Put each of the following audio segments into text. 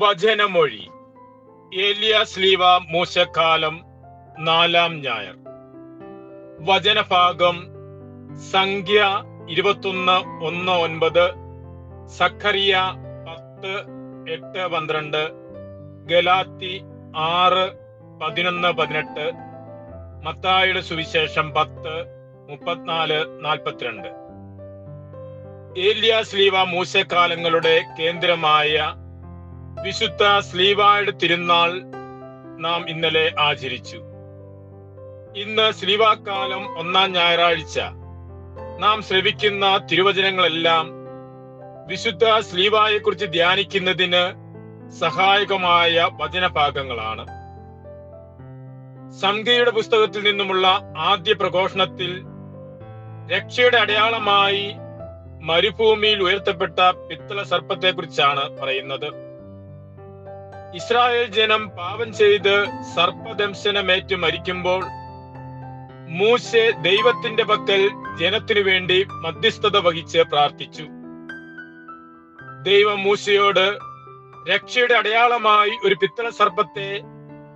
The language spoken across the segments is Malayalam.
വചനമൊഴി. ഏലിയ സ്ലീവ മൂശക്കാലം നാലാം ഞായർ. വചനഭാഗം സംഖ്യ ഇരുപത്തൊന്ന് ഒന്ന് ഒൻപത് സഖറിയ പത്ത് എട്ട് പന്ത്രണ്ട് ഗലാത്തി ആറ് പതിനൊന്ന് പതിനെട്ട് മത്തായുടെ സുവിശേഷം പത്ത് മുപ്പത്തിനാല് നാൽപ്പത്തിരണ്ട്. ഏലിയ സ്ലീവ മൂശക്കാലങ്ങളുടെ കേന്ദ്രമായ വിശുദ്ധ സ്ലീവായുടെ തിരുനാൾ നാം ഇന്നലെ ആചരിച്ചു. ഇന്ന് സ്ലീവാക്കാലം ഒന്നാം ഞായറാഴ്ച. നാം ശ്രവിക്കുന്ന തിരുവചനങ്ങളെല്ലാം വിശുദ്ധ സ്ലീവായെ കുറിച്ച് ധ്യാനിക്കുന്നതിന് സഹായകമായ വചനഭാഗങ്ങളാണ്. സംഖ്യയുടെ പുസ്തകത്തിൽ നിന്നുമുള്ള ആദ്യ പ്രഘോഷണത്തിൽ രക്ഷയുടെ അടയാളമായി മരുഭൂമിയിൽ ഉയർത്തപ്പെട്ട പിത്തള സർപ്പത്തെ കുറിച്ചാണ് പറയുന്നത്. ഇസ്രായേൽ ജനം പാപം ചെയ്ത് സർപ്പദംശനമേറ്റ് മരിക്കുമ്പോൾ മൂശെ ദൈവത്തിന്റെ പക്കൽ ജനത്തിനു വേണ്ടി മധ്യസ്ഥത വഹിച്ച് പ്രാർത്ഥിച്ചു. ദൈവം മൂശയോട് രക്ഷയുടെ അടയാളമായി ഒരു പിത്തള സർപ്പത്തെ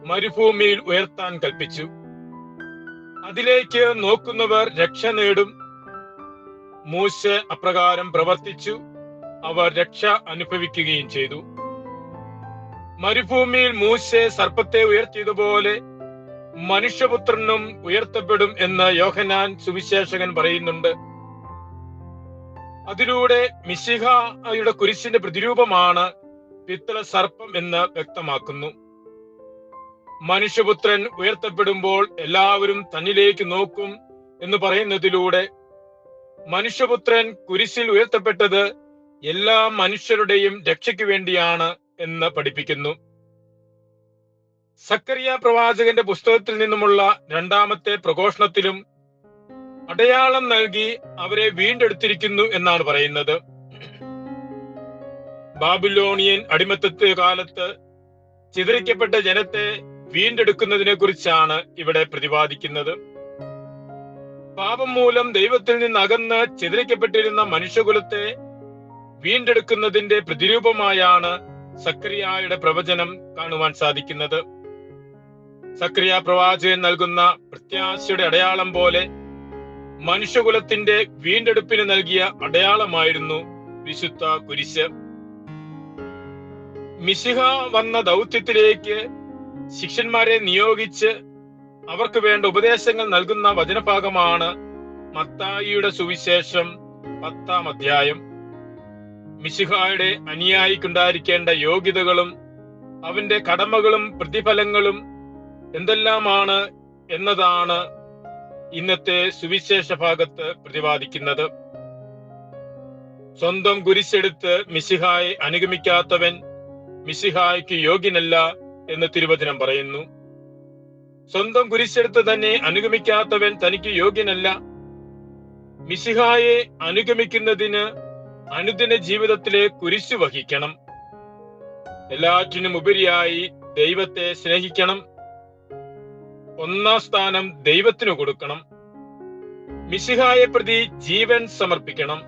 മരുഭൂമിയിൽ ഉയർത്താൻ കൽപ്പിച്ചു. അതിലേക്ക് നോക്കുന്നവർ രക്ഷ നേടും. മൂശ അപ്രകാരം പ്രവർത്തിച്ചു. അവർ രക്ഷ അനുഭവിക്കുകയും ചെയ്തു. മരുഭൂമിയിൽ മൂശെ സർപ്പത്തെ ഉയർത്തിയതുപോലെ മനുഷ്യപുത്രനും ഉയർത്തപ്പെടും എന്ന് യോഹനാൻ സുവിശേഷകൻ പറയുന്നുണ്ട്. അതിലൂടെ മിശിഹയുടെ കുരിശിന്റെ പ്രതിരൂപമാണ് പിത്തള സർപ്പം എന്ന് വ്യക്തമാക്കുന്നു. മനുഷ്യപുത്രൻ ഉയർത്തപ്പെടുമ്പോൾ എല്ലാവരും തന്നിലേക്ക് നോക്കും എന്ന് പറയുന്നതിലൂടെ മനുഷ്യപുത്രൻ കുരിശിൽ ഉയർത്തപ്പെട്ടത് എല്ലാ മനുഷ്യരുടെയും രക്ഷയ്ക്ക് വേണ്ടിയാണ് എന്ന് പഠിപ്പിക്കുന്നു. സക്കറിയ പ്രവാചകന്റെ പുസ്തകത്തിൽ നിന്നുമുള്ള രണ്ടാമത്തെ പ്രഘോഷണത്തിലും അടയാളം നൽകി അവരെ വീണ്ടെടുത്തിരിക്കുന്നു എന്നാണ് പറയുന്നത്. ബാബിലോണിയൻ അടിമത്തത്തെ കാലത്ത് ചിതറിക്കപ്പെട്ട ജനത്തെ വീണ്ടെടുക്കുന്നതിനെ കുറിച്ചാണ് ഇവിടെ പ്രതിപാദിക്കുന്നത്. പാപം മൂലം ദൈവത്തിൽ നിന്ന് അകന്ന് ചിതറിക്കപ്പെട്ടിരുന്ന മനുഷ്യകുലത്തെ വീണ്ടെടുക്കുന്നതിന്റെ പ്രതിരൂപമായാണ് സക്രിയായുടെ പ്രവചനം കാണുവാൻ സാധിക്കുന്നത്. സക്രിയ പ്രവാചകൻ നൽകുന്ന പ്രത്യാശയുടെ അടയാളം പോലെ മനുഷ്യകുലത്തിന്റെ വീണ്ടെടുപ്പിന് നൽകിയ അടയാളമായിരുന്നു വിശുദ്ധ കുരിശ്. മിശിഹ വന്ന ദൗത്യത്തിലേക്ക് ശിഷ്യന്മാരെ നിയോഗിച്ച് അവർക്ക് വേണ്ട ഉപദേശങ്ങൾ നൽകുന്ന വചനഭാഗമാണ് മത്തായിയുടെ സുവിശേഷം പത്താം അധ്യായം. മിശിഹായുടെ അനുയായിക്കുണ്ടായിരിക്കേണ്ട യോഗ്യതകളും അവന്റെ കടമകളും പ്രതിഫലങ്ങളും എന്തെല്ലാമാണ് എന്നതാണ് ഇന്നത്തെ സുവിശേഷ ഭാഗത്ത് പ്രതിപാദിക്കുന്നത്. സ്വന്തം കുരിശെടുത്ത് മിശിഹായെ അനുഗമിക്കാത്തവൻ മിശിഹായ്ക്ക് യോഗ്യനല്ല എന്ന് തിരുവചനം പറയുന്നു. സ്വന്തം കുരിശെടുത്ത് തന്നെ അനുഗമിക്കാത്തവൻ തനിക്ക് യോഗ്യനല്ല. മിശിഹായെ അനുഗമിക്കുന്നതിന് അനുദിന ജീവിതത്തിലെ കുരിശു വഹിക്കണം. എല്ലാറ്റിനും ഉപരിയായി ദൈവത്തെ സ്നേഹിക്കണം. ഒന്നാം സ്ഥാനം ദൈവത്തിനു കൊടുക്കണം. മിശിഹായെ പ്രതി ജീവൻ സമർപ്പിക്കണം.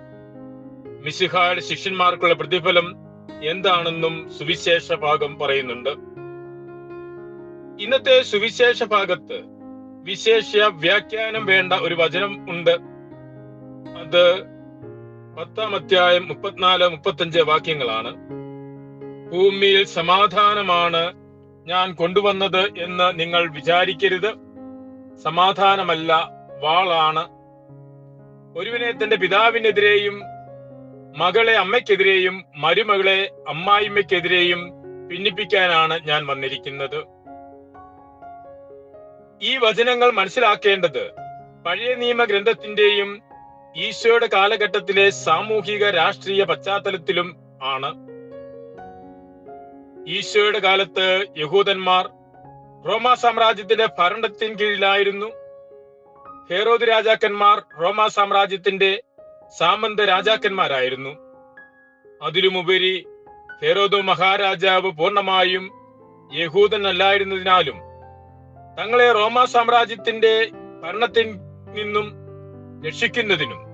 മിശിഹായുടെ ശിഷ്യന്മാർക്കുള്ള പ്രതിഫലം എന്താണെന്നും സുവിശേഷ ഭാഗം പറയുന്നുണ്ട്. ഇന്നത്തെ സുവിശേഷ ഭാഗത്ത് വിശേഷ വ്യാഖ്യാനം വേണ്ട ഒരു വചനം ഉണ്ട്. അത് പത്താം അധ്യായം മുപ്പത്തിനാല് മുപ്പത്തഞ്ച് വാക്യങ്ങളാണ്. ഭൂമിയിൽ സമാധാനമാണ് ഞാൻ കൊണ്ടുവന്നത് എന്ന് നിങ്ങൾ വിചാരിക്കരുത്. സമാധാനമല്ല വാളാണ്. ഒരുവിനെ തന്റെ പിതാവിനെതിരെയും മകളെ അമ്മയ്ക്കെതിരെയും മരുമകളെ അമ്മായിമ്മയ്ക്കെതിരെയും ഭിന്നിപ്പിക്കാനാണ് ഞാൻ വന്നിരിക്കുന്നത്. ഈ വചനങ്ങൾ മനസ്സിലാക്കേണ്ടത് പഴയ നിയമ ഗ്രന്ഥത്തിന്റെയും ഈശോയുടെ കാലഘട്ടത്തിലെ സാമൂഹിക രാഷ്ട്രീയ പശ്ചാത്തലത്തിലും ആണ്. ഈശോയുടെ കാലത്ത് യഹൂദന്മാർ റോമാ സാമ്രാജ്യത്തിന്റെ ഭരണത്തിൻ കീഴിലായിരുന്നു. ഹേറോദ് രാജാക്കന്മാർ റോമാ സാമ്രാജ്യത്തിന്റെ സാമന്ത രാജാക്കന്മാരായിരുന്നു. അതിലുമുപരി ഹെറോദോ മഹാരാജാവ് പൂർണമായും യഹൂദനല്ലായിരുന്നതിനാലും തങ്ങളെ റോമാ സാമ്രാജ്യത്തിന്റെ ഭരണത്തിൽ നിന്നും രക്ഷിക്കുന്നതിനും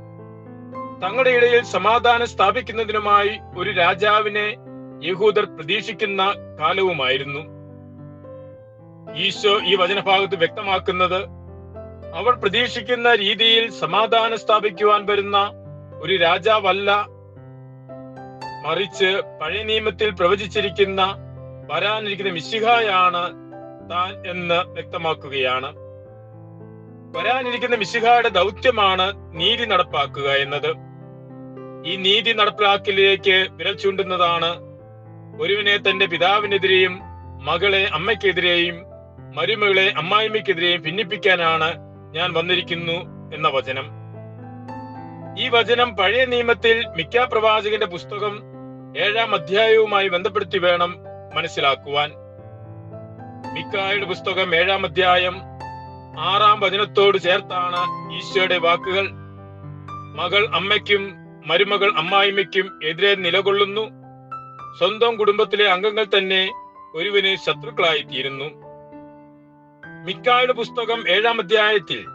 തങ്ങളുടെ ഇടയിൽ സമാധാനം സ്ഥാപിക്കുന്നതിനുമായി ഒരു രാജാവിനെ യഹൂദർ പ്രതീക്ഷിക്കുന്ന കാലവുമായിരുന്നു. ഈശോ ഈ വചനഭാഗത്ത് വ്യക്തമാക്കുന്നത് അവർ പ്രതീക്ഷിക്കുന്ന രീതിയിൽ സമാധാനം സ്ഥാപിക്കുവാൻ വരുന്ന ഒരു രാജാവല്ല. മറിച്ച് പഴയ നിയമത്തിൽ പ്രവചിച്ചിരിക്കുന്ന വരാനിരിക്കുന്ന മിശിഹായാണ് താൻ എന്ന് വ്യക്തമാക്കുകയാണ്. വരാനിരിക്കുന്ന മിശിഹായുടെ ദൗത്യമാണ് നീതി നടപ്പാക്കുക എന്നത്. ഈ നീതി നടപ്പിലാക്കലിലേക്ക് വിരൽ ചൂണ്ടുന്നതാണ് ഒരുവിനെ തന്റെ പിതാവിനെതിരെയും മകളെ അമ്മയ്ക്കെതിരെയും മരുമകളെ അമ്മായിമ്മയ്ക്കെതിരെയും ഭിന്നിപ്പിക്കാനാണ് ഞാൻ വന്നിരിക്കുന്നു എന്ന വചനം. ഈ വചനം പഴയ നിയമത്തിൽ മിക്ക പ്രവാചകന്റെ പുസ്തകം ഏഴാം അധ്യായവുമായി ബന്ധപ്പെടുത്തി വേണം മനസ്സിലാക്കുവാൻ. മിക്കായുടെ പുസ്തകം ഏഴാം അധ്യായം ആറാം വചനത്തോട് ചേർത്താണ് ഈശോയുടെ വാക്കുകൾ. മകൾ അമ്മയ്ക്കും മരുമകൾ അമ്മായിമ്മയ്ക്കും എതിരെ നിലകൊള്ളുന്നു. സ്വന്തം കുടുംബത്തിലെ അംഗങ്ങൾ തന്നെ ഒരുവന് ശത്രുക്കളായിത്തീരുന്നു. മിക്കായുടെ പുസ്തകം ഏഴാം അധ്യായത്തിൽ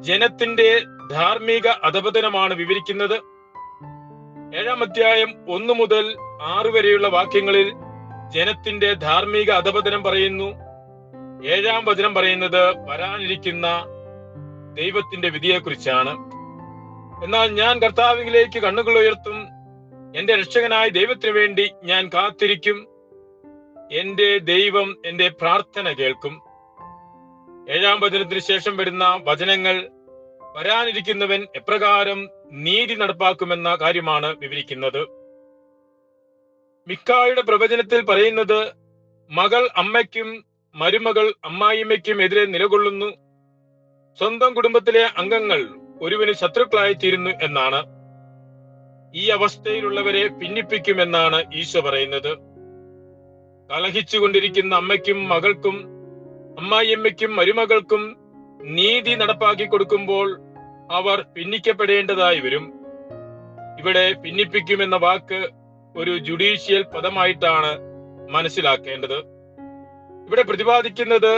ജനത്തിന്റെ ധാർമ്മിക അധപതനമാണ് വിവരിക്കുന്നത്. ഏഴാം അധ്യായം ഒന്നു മുതൽ ആറു വരെയുള്ള വാക്യങ്ങളിൽ ജനത്തിന്റെ ധാർമ്മിക അധപതനം പറയുന്നു. ഏഴാം വചനം പറയുന്നത് വരാനിരിക്കുന്ന ദൈവത്തിന്റെ വിധിയെക്കുറിച്ചാണ്. എന്നാൽ ഞാൻ കർത്താവിലേക്ക് കണ്ണുകൾ ഉയർത്തും എന്റെ രക്ഷകനായ ദൈവത്തിനു വേണ്ടി ഞാൻ കാത്തിരിക്കും എന്റെ ദൈവം എന്റെ പ്രാർത്ഥന കേൾക്കും. ഏഴാം വചനത്തിന് ശേഷം വരുന്ന വചനങ്ങൾ വരാനിരിക്കുന്നവൻ എപ്രകാരം നീതി നടപ്പാക്കുമെന്ന കാര്യമാണ് വിവരിക്കുന്നത്. മിക്കായുടെ പ്രവചനത്തിൽ പറയുന്നത് മകൾ അമ്മയ്ക്കും മരുമകൾ അമ്മായിമ്മയ്ക്കും എതിരെ നിലകൊള്ളുന്നു. സ്വന്തം കുടുംബത്തിലെ അംഗങ്ങൾ ഒരുവിന് ശത്രുക്കളായി തീരുന്നു എന്നാണ് ഈ അവസ്ഥയിലുള്ളവരെ ഭിന്നിപ്പിക്കുമെന്നാണ് ഈശോ പറയുന്നത്. കലഹിച്ചുകൊണ്ടിരിക്കുന്ന അമ്മയ്ക്കും മകൾക്കും അമ്മായിയമ്മയ്ക്കും മരുമകൾക്കും നീതി നടപ്പാക്കി കൊടുക്കുമ്പോൾ അവർ ഭിന്നിക്കപ്പെടേണ്ടതായി വരും. ഇവിടെ ഭിന്നിപ്പിക്കുമെന്ന വാക്ക് ഒരു ജുഡീഷ്യൽ പദമായിട്ടാണ് മനസ്സിലാക്കേണ്ടത്. ഇവിടെ പ്രതിപാദിക്കുന്നത്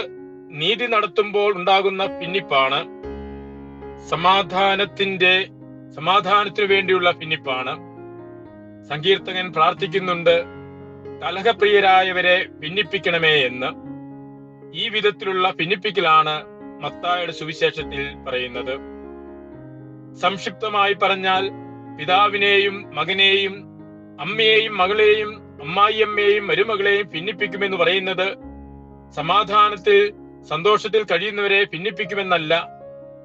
നീതി നടത്തുമ്പോൾ ഉണ്ടാകുന്ന പിന്നിപ്പാണ് സമാധാനത്തിന്റെ സമാധാനത്തിനു വേണ്ടിയുള്ള പിന്നിപ്പാണ് സങ്കീർത്തകൻ പ്രാർത്ഥിക്കുന്നുണ്ട് കലഹപ്രിയരായവരെ ഭിന്നിപ്പിക്കണമേ എന്ന്. ഈ വിധത്തിലുള്ള ഭിന്നിപ്പിക്കലാണ് മത്തായുടെ സുവിശേഷത്തിൽ പറയുന്നത്. സംക്ഷിപ്തമായി പറഞ്ഞാൽ പിതാവിനെയും മകനെയും അമ്മയെയും മകളെയും അമ്മായിയമ്മയെയും മരുമകളെയും ഭിന്നിപ്പിക്കുമെന്ന് പറയുന്നത് സമാധാനത്തിൽ സന്തോഷത്തിൽ കഴിയുന്നവരെ ഭിന്നിപ്പിക്കുമെന്നല്ല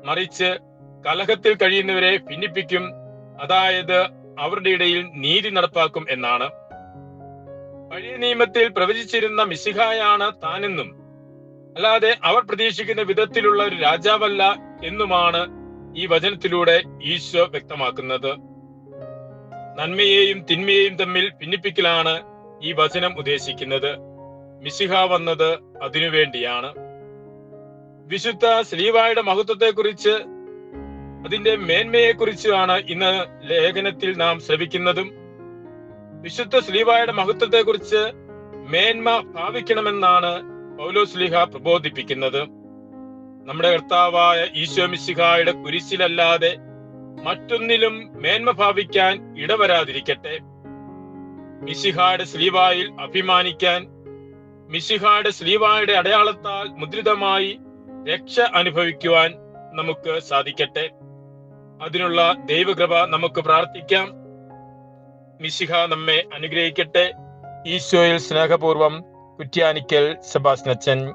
മറിച്ച് കലഹത്തിൽ കഴിയുന്നവരെ ഭിന്നിപ്പിക്കും അതായത് അവരുടെ ഇടയിൽ നീതി നടപ്പാക്കും എന്നാണ്. പഴയ നിയമത്തിൽ പ്രവചിച്ചിരുന്ന മിശിഹായാണ് താനെന്നും അല്ലാതെ അവർ പ്രതീക്ഷിക്കുന്ന വിധത്തിലുള്ള ഒരു രാജാവല്ല എന്നുമാണ് ഈ വചനത്തിലൂടെ ഈശോ വ്യക്തമാക്കുന്നത്. നന്മയെയും തിന്മയെയും തമ്മിൽ ഭിന്നിപ്പിക്കലാണ് ഈ വചനം ഉദ്ദേശിക്കുന്നത്. മിശിഹ വന്നത് അതിനുവേണ്ടിയാണ് വിശുദ്ധ സ്ലീവായുടെ മഹത്വത്തെക്കുറിച്ച് അതിന്റെ മേന്മയെക്കുറിച്ചാണ് ഇന്ന് ലേഖനത്തിൽ നാം ശ്രവിക്കുന്നതും. വിശുദ്ധ സ്ലീവായുടെ മഹത്വത്തെക്കുറിച്ച് മേന്മ ഭാവിക്കണമെന്നാണ് പൗലോ സ്ലിഹ പ്രബോധിപ്പിക്കുന്നത്. നമ്മുടെ കർത്താവായ ഈശോ മിശിഹായുടെ കുരിശിലല്ലാതെ മറ്റൊന്നിലും മേന്മ ഭാവിക്കാൻ ഇടവരാതിരിക്കട്ടെ. മിശിഹായുടെ സ്ലീവായിൽ അഭിമാനിക്കാൻ മിശിഹായുടെ സ്ലീവായുടെ അടയാളത്താൽ മുദ്രിതമായി രക്ഷ അനുഭവിക്കുവാൻ നമുക്ക് സാധിക്കട്ടെ. അതിനുള്ള ദൈവകൃപ നമുക്ക് പ്രാർത്ഥിക്കാം. മിശിഹ നമ്മെ അനുഗ്രഹിക്കട്ടെ. ഈശോയിൽ സ്നേഹപൂർവം കുറ്റ്യാനിക്കൽ സെബാസ്നച്ചൻ